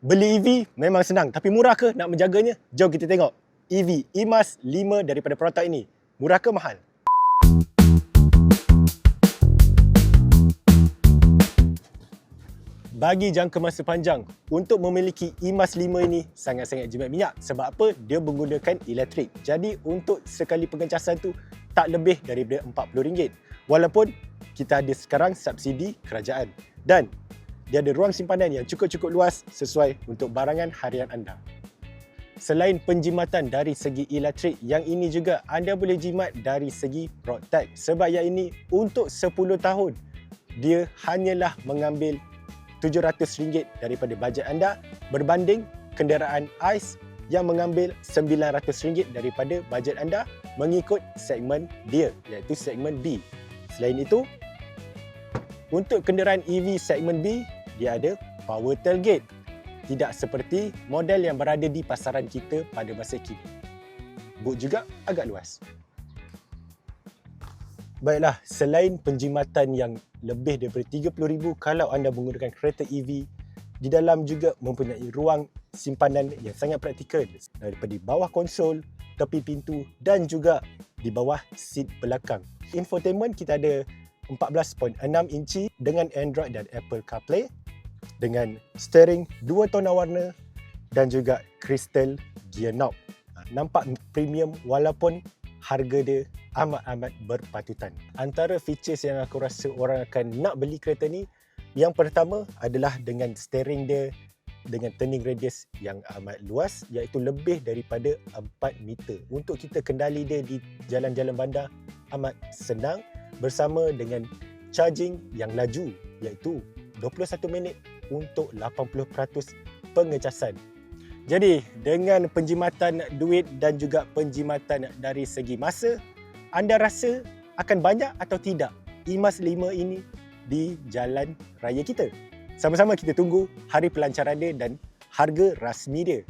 Beli EV memang senang tapi murah ke nak menjaganya? Jom kita tengok. EV IMAS 5 daripada produk ini. Murah ke mahal? Bagi jangka masa panjang, untuk memiliki IMAS 5 ini sangat-sangat jimat minyak. Sebab apa? Dia menggunakan elektrik. Jadi untuk sekali pengecasan tu tak lebih daripada RM40. Walaupun kita ada sekarang subsidi kerajaan. Dan dia ada ruang simpanan yang cukup-cukup luas sesuai untuk barangan harian anda. Selain penjimatan dari segi elektrik, yang ini juga anda boleh jimat dari segi Protect. Sebab yang ini untuk 10 tahun, dia hanyalah mengambil RM700 daripada bajet anda berbanding kenderaan ICE yang mengambil RM900 daripada bajet anda mengikut segmen dia iaitu segmen B. Selain itu, untuk kenderaan EV segmen B, dia ada power tailgate. Tidak seperti model yang berada di pasaran kita pada masa kini. Boot juga agak luas. Baiklah, selain penjimatan yang lebih daripada RM30,000 kalau anda menggunakan kereta EV, di dalam juga mempunyai ruang simpanan yang sangat praktikal daripada bawah konsol, tepi pintu dan juga di bawah seat belakang. Infotainment kita ada 14.6 inci dengan Android dan Apple CarPlay dengan steering dua tona warna dan juga crystal gear knob. Ha, Nampak premium walaupun harga dia amat-amat berpatutan. Antara features yang aku rasa orang akan nak beli kereta ni, yang pertama adalah dengan steering dia dengan turning radius yang amat luas iaitu lebih daripada 4 meter. Untuk kita kendali dia di jalan-jalan bandar amat senang bersama dengan charging yang laju iaitu 21 minit untuk 80% pengecasan. Jadi, dengan penjimatan duit dan juga penjimatan dari segi masa, anda rasa akan banyak atau tidak IMAS 5 ini di jalan raya kita? Sama-sama kita tunggu hari pelancaran dia dan harga rasmi dia.